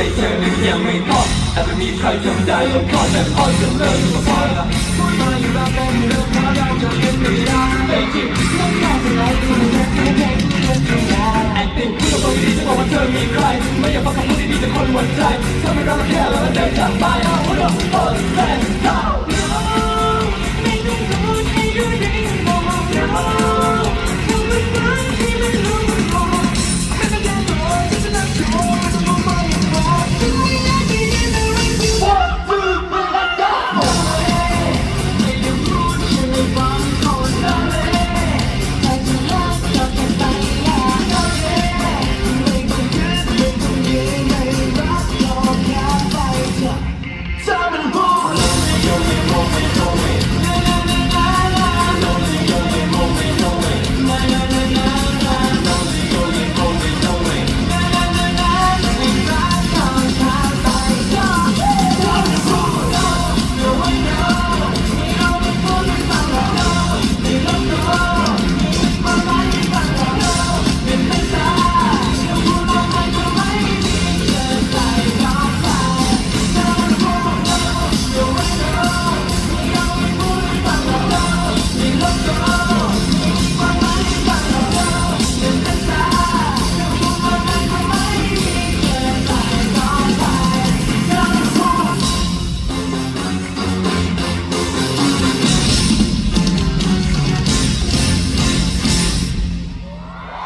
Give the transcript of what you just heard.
ใจเที่ยวนยังไม่พอแต่ไม่มีใครทำได้ลงคอแต่พอจะเลิกก็พอละคุยมาอยู่แบบนี้เลิกมาเราจะเป็นไม่ได้ไอ้จริงบต้องมาเป็นไรคุณแค่แค่แค่เค่แค่แอคติ้งเพื่อบอกดีจะบอกว่าเธอมีใคร ไม่อยากฟังคำพูดดีๆจากคนหัวใจถ้าไม่รักก็แค่แล้วก็เดินจากไปเอาหัวเราเปิดแสนตา